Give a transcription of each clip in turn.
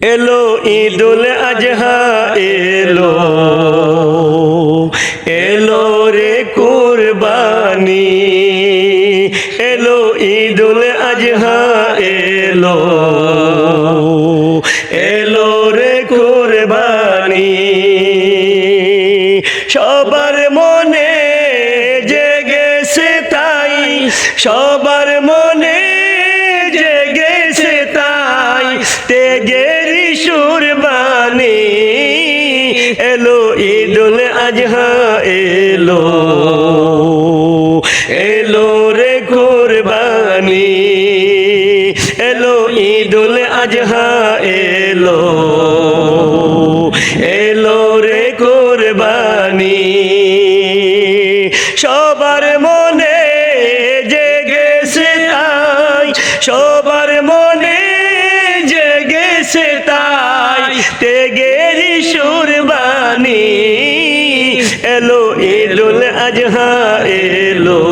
এলো ঈদুল আজহা, এলো। এলো রে কুরবানি। এলো ঈদুল আজহা, এলো। এলো রে কুরবানি। সবার মনে জেগেছে তাই, সবার মনে আজহা এলো এলো রে কুরবানি, এলো ঈদুল আজহা এলো এলো রে কুরবানি। সবার মনে জেগেছে তাই, সবার এলো ঈদুল আজহা, এলো।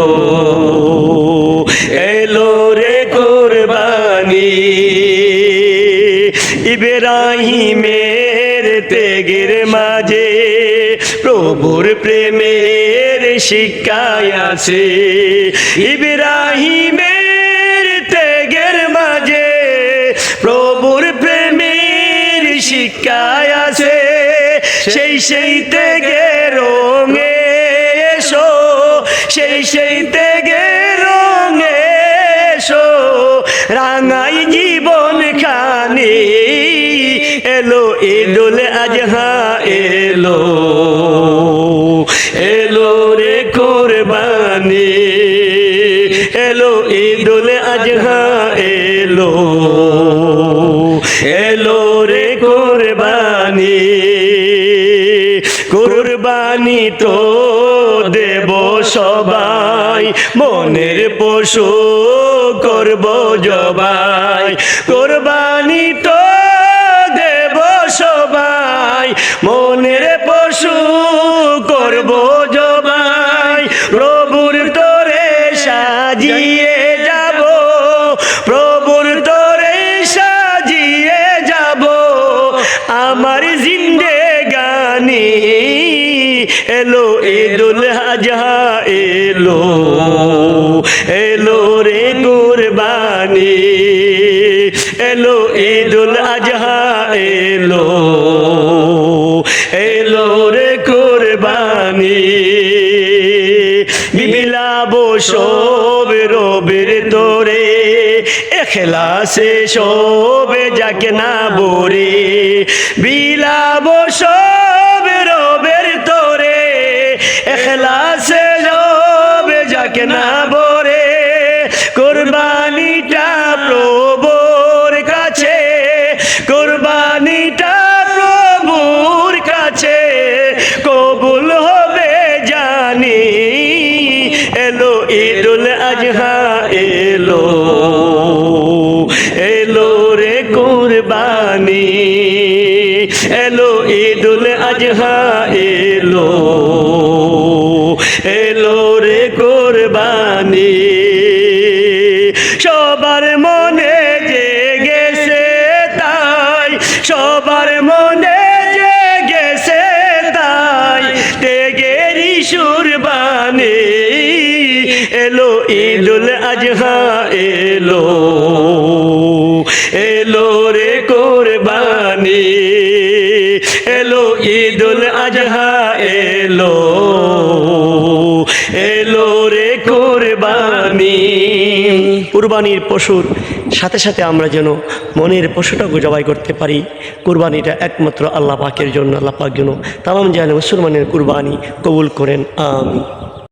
এলো রে কুরবানি। ইব্রাহিমের তেগের মাঝে প্রভুর প্রেমের শিক্ষায় আছে। ইব্রাহিমের তেগের মাঝে প্রভুর প্রেমের শিক্ষায় আছে। সেই সেই তেগে রঙে এসো সেই তেগে রঙে এসো, রাঙাই জীবন খানি। এলো ঈদুল আজহা, এলো এলো রে কোরবানি। এলো ঈদুল আজহা, এলো এলো রে কোরবানি। কোরবানি তো দেব সবাই মনের পশু করব জবাই। কোরবানি তো এলো ঈদুল আজহা, এলো এলো রে কুরবানি। এলো ঈদুল আজহা, এলো এলো রে কুরবানি। বিলাব সব রবির তোরে, এখলাসে সবে যাকে না বরে। বিলাব সব যাকে না বরে কোরবানিটা প্রভুর কাছে, কোরবানিটা প্রভুর কাছে। কবুল হবে জানি, এলো ঈদুল আজহা, এলো এলো রে কুরবানি, এলো ঈদুল আজহা, এলো। সবার মনে জেগেছে তাই, সবার মনে জেগেছে তাই। তেগেরি সুরবানি এলো, ঈদুল আজহা এলো এলো রে কোরবানি, এলো, ঈদুল আজহা এলো। কুরবানির পশুর সাথে সাথে আমরা যেন মনের পশুটাকে জবাই করতে পারি। কুরবানিটা একমাত্র আল্লাহ পাকের জন্য, আল্লাহ পাক যেন তাম যেন মুসলমানের কুরবানি কবুল করেন। আমি